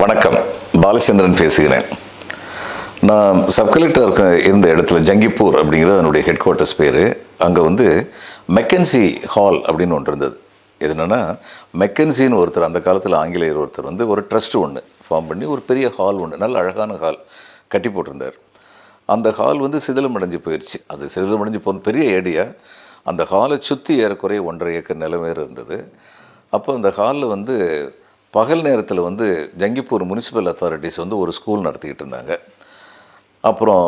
வணக்கம். பாலச்சந்திரன் பேசுகிறேன். நான் சப் கலெக்டர் இருக்க இருந்த இடத்துல ஜங்கிப்பூர் அப்படிங்கிறது என்னுடைய ஹெட் குவார்ட்டர்ஸ் பேர். அங்கே வந்து மெக்கன்சி ஹால் அப்படின்னு ஒன்று இருந்தது. இது என்னென்னா மெக்கன்சின்னு ஒருத்தர் அந்த காலத்தில் ஆங்கிலேயர் ஒருத்தர் வந்து ஒரு ட்ரஸ்ட் ஒன்று ஃபார்ம் பண்ணி ஒரு பெரிய ஹால் ஒன்று நல்ல அழகான ஹால் கட்டி போட்டிருந்தார். அந்த ஹால் வந்து சிதிலமடைஞ்சு போயிடுச்சு அது சிதிலமடைஞ்சு போன பெரிய ஏரியா அந்த ஹாலை சுற்றி ஏறக்குறைய ஒன்றரை ஏக்கர் நிலமேறு இருந்தது. அப்போ அந்த ஹாலில் வந்து பகல் நேரத்தில் வந்து ஜங்கிப்பூர் முனிசிபல் அத்தாரிட்டிஸ் வந்து ஒரு ஸ்கூல் நடத்திக்கிட்டு இருந்தாங்க. அப்புறம்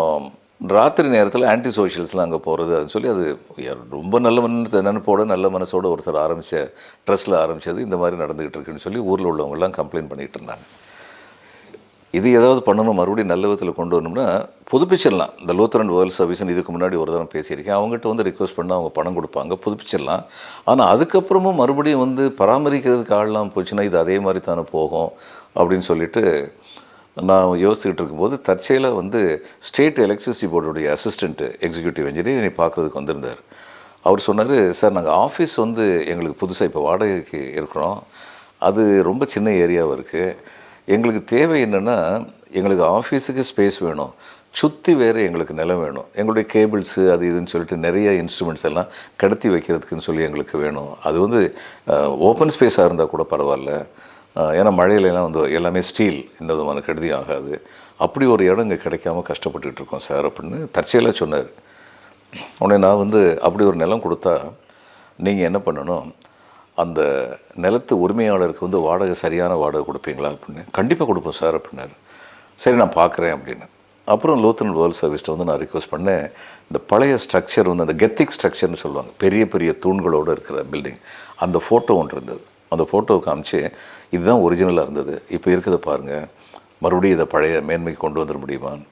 ராத்திரி நேரத்தில் ஆன்டி சோஷியல்ஸ்லாம் அங்கே போகிறது அப்படின்னு சொல்லி அது ரொம்ப நல்ல மன நினைப்போட நல்ல மனசோட ஒருத்தர் ஆரம்பித்த ட்ரெஸ்ஸில் ஆரம்பித்தது இந்த மாதிரி நடந்துக்கிட்டு இருக்குன்னு சொல்லி ஊரில் உள்ளவங்கெல்லாம் கம்ப்ளைண்ட் பண்ணிகிட்டு இருந்தாங்க. இது ஏதாவது பண்ணணும் மறுபடியும் நல்ல விதத்தில் கொண்டு வரணும்னா புதுப்பிச்சிடலாம். இந்த லூத்தரன் வேர்ல்ட் சர்வீஸ்னு இதுக்கு முன்னாடி ஒரு தரம் பேசியிருக்கேன். அவங்ககிட்ட வந்து ரிக்வஸ்ட் பண்ணால் அவங்க பணம் கொடுப்பாங்க புதுப்பிச்சிடலாம். ஆனால் அதுக்கப்புறமும் மறுபடியும் வந்து பராமரிக்கிறதுக்கு ஆள்லாம் போச்சுன்னா இது அதே மாதிரி தானே போகும் அப்படின்னு சொல்லிட்டு நான் யோசிச்சுக்கிட்டு இருக்கும்போது தற்செயலாக வந்து ஸ்டேட் எலக்ட்ரிசிட்டி போர்டுடைய அசிஸ்டண்ட்டு எக்ஸிக்யூட்டிவ் இன்ஜினியர் என்னை பார்க்குறதுக்கு வந்திருந்தார். அவர் சொன்னார் சார் நாங்கள் ஆஃபீஸ் வந்து எங்களுக்கு புதுசாக இப்போ வாடகைக்கு இருக்கிறோம். அது ரொம்ப சின்ன ஏரியாவாக இருக்குது எங்களுக்கு தேவை என்னென்னா எங்களுக்கு ஆஃபீஸுக்கு ஸ்பேஸ் வேணும். சுற்றி வேறு எங்களுக்கு நிலம் வேணும். எங்களுடைய கேபிள்ஸு அது இதுன்னு சொல்லிட்டு நிறைய இன்ஸ்ட்ருமெண்ட்ஸ் எல்லாம் கடத்தி வைக்கிறதுக்குன்னு சொல்லி எங்களுக்கு வேணும். அது வந்து ஓப்பன் ஸ்பேஸாக இருந்தால் கூட பரவாயில்ல. ஏன்னா மழையிலலாம் வந்து எல்லாமே ஸ்டீல் இந்த விதமான கெடுதி ஆகாது. அப்படி ஒரு இடம் இங்கே கிடைக்காம கஷ்டப்பட்டுக்கிட்டு இருக்கோம் சார் அப்படின்னு தற்செயலாக சொன்னார். உடனே நான் வந்து அப்படி ஒரு நிலம் கொடுத்தா நீங்கள் என்ன பண்ணணும்? அந்த நிலத்து உரிமையாளருக்கு வந்து வாடகை சரியான வாடகை கொடுப்பீங்களா அப்படின்னு? கண்டிப்பாக கொடுப்போம் சார் அப்படின்னாரு. சரி நான் பார்க்குறேன் அப்படின்னு. அப்புறம் லோத்தன் வேர்ல்ட் சர்வீஸ்ட்டு வந்து நான் ரிக்வஸ்ட் பண்ணேன். இந்த பழைய ஸ்ட்ரக்சர் வந்து அந்த கெத்திக் ஸ்ட்ரக்சர்னு சொல்லுவாங்க. பெரிய பெரிய தூண்களோடு இருக்கிற பில்டிங் அந்த ஃபோட்டோ ஒன்று இருந்தது. அந்த ஃபோட்டோவை காமிச்சு இதுதான் ஒரிஜினலாக இருந்தது. இப்போ இருக்கிறத பாருங்கள் மறுபடியும் இதை பழைய மேன்மைக்கு கொண்டு வந்துட முடியுமான்னு?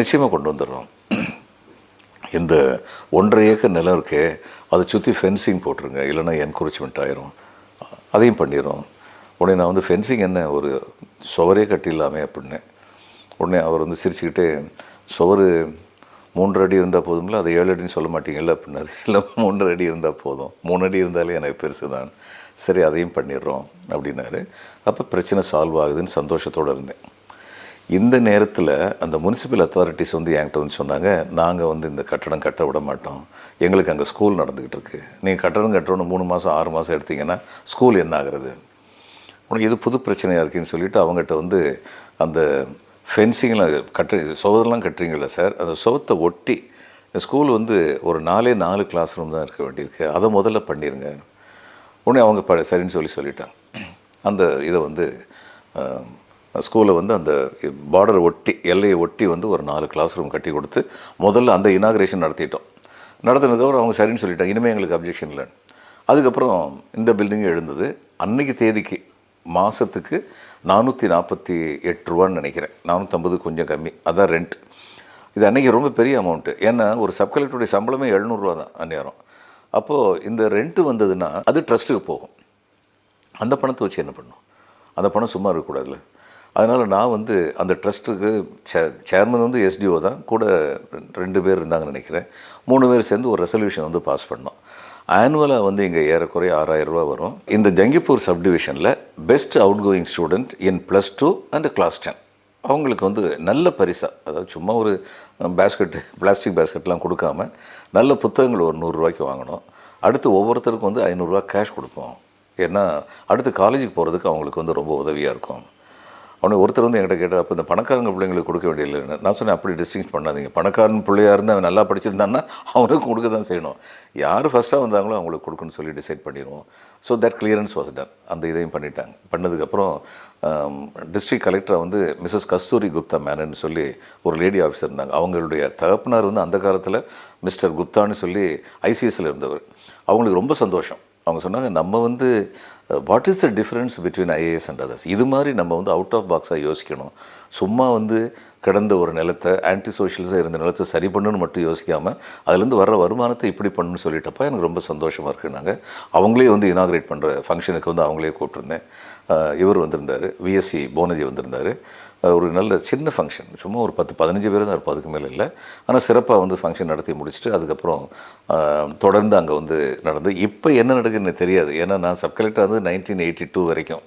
நிச்சயமாக கொண்டு வந்துடுறோம். இந்த ஒன்றரை ஏக்கர் நிலம் இருக்கே அதை சுற்றி ஃபென்சிங் போட்டுருங்க. இல்லைன்னா என்கரேஜ்மெண்ட் ஆயிரும். அதையும் பண்ணிடுறோம். உடனே நான் வந்து ஃபென்சிங் என்ன? ஒரு சுவரே கட்டிடலாமே அப்படின்னு. உடனே அவர் வந்து சிரிச்சுக்கிட்டே சுவர் மூன்று அடி இருந்தால் போதும்ல? அதை ஏழு அடின்னு சொல்ல மாட்டீங்கல்ல? அப்படின்னாரு. இல்லை மூன்று அடி இருந்தால் போதும். மூணு அடி இருந்தாலே எனக்கு பெருசு தான் சரி அதையும் பண்ணிடுறோம். அப்படின்னாரு. அப்போ பிரச்சனை சால்வ் ஆகுதுன்னு சந்தோஷத்தோடு இருந்தேன். இந்த நேரத்தில் அந்த முனிசிபல் அத்தாரிட்டிஸ் வந்து என்கிட்ட வந்து சொன்னாங்க நாங்கள் வந்து இந்த கட்டடம் கட்ட விட மாட்டோம். எங்களுக்கு அங்கே ஸ்கூல் நடந்துக்கிட்டு இருக்கு. நீங்கள் கட்டடம் கட்டணும் மூணு மாதம் ஆறு மாதம் எடுத்தீங்கன்னா ஸ்கூல் என்ன ஆகுறது? உனக்கு இது புது பிரச்சனையாக இருக்குன்னு சொல்லிட்டு அவங்ககிட்ட வந்து அந்த ஃபென்சிங்லாம் கட்டு சுவதெல்லாம் கட்டுறீங்களா சார் அந்த சுவத்தை ஒட்டி ஸ்கூல் வந்து ஒரு நாலே நாலு கிளாஸ் ரூம் தான் இருக்க வேண்டியிருக்கு. அதை முதல்ல பண்ணிடுங்க உடனே அவங்க ப சரின்னு சொல்லி சொல்லிட்டாங்க. அந்த இதை வந்து ஸ்கூலை வந்து அந்த பார்டரை ஒட்டி எல்லையை ஒட்டி வந்து ஒரு நாலு கிளாஸ் ரூம் கட்டி கொடுத்து முதல்ல அந்த இனாகிரேஷன் நடத்திட்டோம். நடத்தினதுக்கப்புறம் அவங்க சரின்னு சொல்லிட்டாங்க. இனிமேல் எங்களுக்கு அப்ஜெக்ஷன் இல்லைன்னு. அதுக்கப்புறம் இந்த பில்டிங் எழுந்தது. அன்னைக்கு தேதிக்கு மாதத்துக்கு நானூற்றி நாற்பத்தி எட்டு ரூபான்னு நினைக்கிறேன். நானூற்றம்பது கொஞ்சம் கம்மி. அதான் ரெண்ட் இது அன்றைக்கி ரொம்ப பெரிய அமௌண்ட்டு ஏன்னா ஒரு சப் கலெக்டருடைய சம்பளமே எழுநூறுவா தான் அந்நேரம். அப்போது இந்த ரெண்ட்டு வந்ததுன்னா அது ட்ரஸ்ட்டுக்கு போகும். அந்த பணத்தை வச்சு என்ன பண்ணும்? அந்த பணம் சும்மா இருக்கக்கூடாதுல்ல? அதனால் நான் வந்து அந்த ட்ரஸ்ட்டுக்கு சே சேர்மன் வந்து எஸ்டிஓ தான். கூட ரெண்டு பேர் இருந்தாங்கன்னு நினைக்கிறேன். மூணு பேர் சேர்ந்து ஒரு ரெசல்யூஷன் வந்து பாஸ் பண்ணோம். ஆனுவலாக வந்து இங்கே ஏறக்குறைய ஆறாயிரரூபா வரும். இந்த Jangipur சப்டிவிஷனில் best outgoing student in plus two and class ten. அவங்களுக்கு வந்து நல்ல பரிசாக அதாவது சும்மா ஒரு பேஸ்கெட் பிளாஸ்டிக் பேஸ்கெட்லாம் கொடுக்காம நல்ல புத்தகங்கள் ஒரு நூறுரூவாய்க்கு வாங்கணும். அடுத்து ஒவ்வொருத்தருக்கும் வந்து ஐநூறுரூவா கேஷ் கொடுப்போம். ஏன்னா அடுத்து காலேஜுக்கு போகிறதுக்கு அவங்களுக்கு வந்து ரொம்ப உதவியாக இருக்கும். அவனை ஒருத்தர் வந்து என்கிட்ட கேட்டால் அப்போ இந்த பணக்காரங்க பிள்ளைங்களுக்கு கொடுக்க வேண்டியதில்லைன்னு நான் சொன்னேன் அப்படி டிஸ்டிங்ஷ் பண்ணாதீங்க. பணக்காரன் பிள்ளையாக இருந்து அவன் நல்லா படிச்சிருந்தான்னா அவனுக்கு கொடுக்க தான் செய்யணும். யார் ஃபஸ்ட்டாக வந்தாங்களோ அவங்களுக்கு கொடுக்குன்னு சொல்லி டிசைட் பண்ணிடுவோம். So that clearance was done அந்த இதையும் பண்ணிட்டாங்க. பண்ணதுக்கப்புறம் um, டிஸ்ட்ரிக்ட் கலெக்டராக வந்து மிஸ்ஸஸ் கஸ்தூரி குப்தா மேனன்னு சொல்லி ஒரு லேடி ஆஃபீஸர் இருந்தாங்க. அவங்களுடைய தகப்பனார் வந்து அந்த காலத்தில் மிஸ்டர் குப்தான்னு சொல்லி ஐசிஎஸ்சில் இருந்தவர். அவங்களுக்கு ரொம்ப சந்தோஷம். அவங்க சொன்னாங்க நம்ம வந்து what is the difference between IAS and others இது மாதிரி நம்ம வந்து அவுட் ஆஃப் பாக்ஸாக யோசிக்கணும். சும்மா வந்து கிடந்த ஒரு நிலத்தை ஆன்டி சோஷியல்ஸாக இருந்த நிலத்தை சரி பண்ணுன்னு மட்டும் யோசிக்காமல் அதுலேருந்து வர்ற வருமானத்தை இப்படி பண்ணுன்னு சொல்லிட்டப்ப எனக்கு ரொம்ப சந்தோஷமாக இருக்குனாங்க அவங்களே வந்து இனாகிரேட் பண்ணுற ஃபங்க்ஷனுக்கு வந்து அவங்களே கூப்பிட்டுருந்தேன். இவர் வந்திருந்தார் விஎஸ்சி போனஜி வந்திருந்தார். ஒரு நல்ல சின்ன ஃபங்க்ஷன் சும்மா ஒரு பத்து பதினஞ்சு பேர் தான் இருப்போம் அதுக்கு மேலே இல்லை. ஆனால் சிறப்பாக வந்து ஃபங்க்ஷன் நடத்தி முடிச்சுட்டு அதுக்கப்புறம் தொடர்ந்து அங்கே வந்து நடந்து இப்போ என்ன நடக்குதுன்னு எனக்கு தெரியாது. ஏன்னா நான் சப் கலெக்டர் வந்து நைன்டீன் எயிட்டி டூ வரைக்கும்.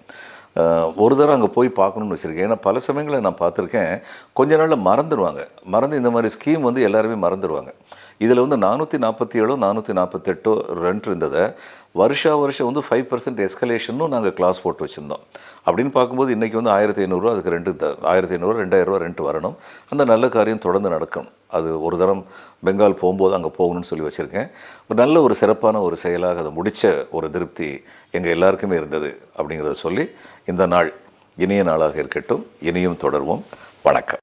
ஒரு தடவை அங்கே போய் பார்க்கணும்னு வச்சுருக்கேன். ஏன்னா பல சமயங்களை நான் பார்த்துருக்கேன். கொஞ்ச நாளில் மறந்துடுவாங்க மறந்து இந்த மாதிரி ஸ்கீம் வந்து எல்லாருமே மறந்துடுவாங்க இதில் வந்து நானூற்றி நாற்பத்தி ஏழோ நானூற்றி நாற்பத்தெட்டோ ரெண்ட் இருந்ததை வருஷா வருஷம் வந்து ஃபைவ் பர்சன்ட் எஸ்கலேஷனும் நாங்கள் கிளாஸ் போட்டு வச்சுருந்தோம். அப்படின்னு பார்க்கும்போது இன்றைக்கி வந்து ஆயிரத்தி ஐநூறுரூவா அதுக்கு ரெண்டு த ஆயிரத்தி ஐநூறு ரெண்டாயிரரூவா ரெண்ட் வரணும். அந்த நல்ல காரியம் தொடர்ந்து நடக்கும் அது ஒரு தரம் பெங்கால் போகும்போது அங்கே போகணும்னு சொல்லி வச்சுருக்கேன். ஒரு நல்ல ஒரு சிறப்பான ஒரு செயலாக அதை முடித்த ஒரு திருப்தி எங்கள் எல்லாருக்குமே இருந்தது அப்படிங்கிறத சொல்லி இந்த நாள் இனிய நாளாக இருக்கட்டும். இனியும் தொடர்வோம். வணக்கம்.